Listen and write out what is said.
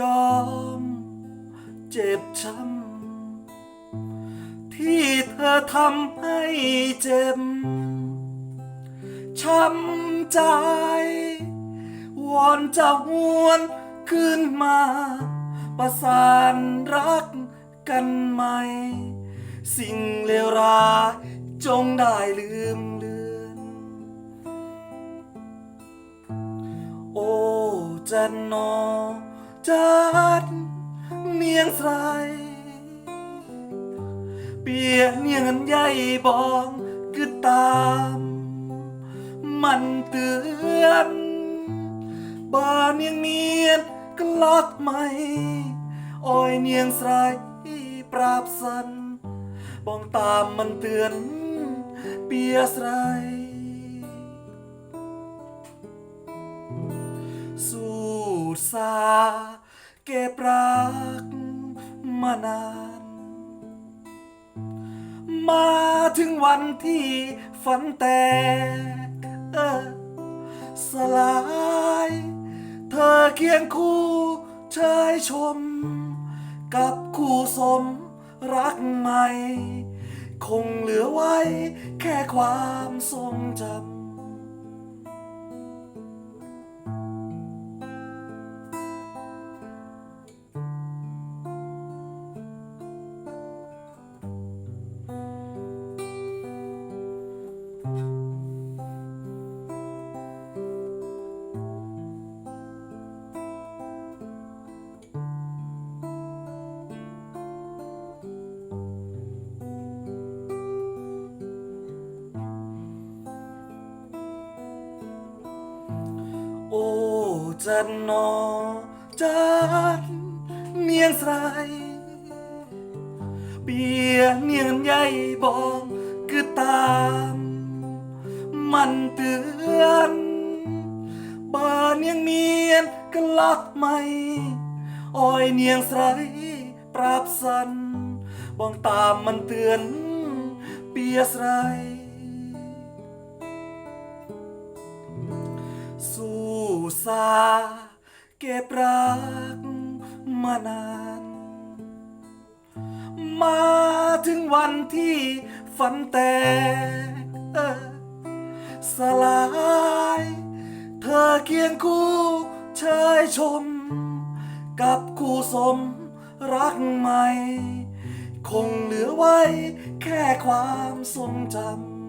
ยอม เจ็บช้ำที่เธอทำให้เจ็บ ช้ำใจ วอนจะหวนขึ้นมา ประสานรักกันใหม่ สิ่งเลวร้ายจงได้ลืมเลือน โอ้จันนอ ចាត់នាងស្រ័យពីនាងយាយបងគឺតាមมันទឿនបើនាងមានក្លោះថ្មីអើយនាងស្រ័យប្រាប់សិនបងតាមមិនទឿនពីស្រ័យ เก็บรักมานาน มาถึงวันที่ฝันแตกเออสลาย เธอเคียงคู่ชายชม กับคู่สมรักใหม่ คงเหลือไว้แค่ความทรงจำ អូចាត់ណចាត់នាងស្រ័យពីនាងញ៉ៃបងគឺតាមมันទឿនបើនាងមានក្លាស់ថ្មីអើយនាងស្រ័យប្រាប់សិនបងតាមមិនទឿនពីស្រ័យ สาเก็บรักมานาน มาถึงวันที่ฝันแตกสลาย เธอเคียงคู่ชายชม กับคู่สมรักใหม่ คงเหลือไว้แค่ความทรงจำ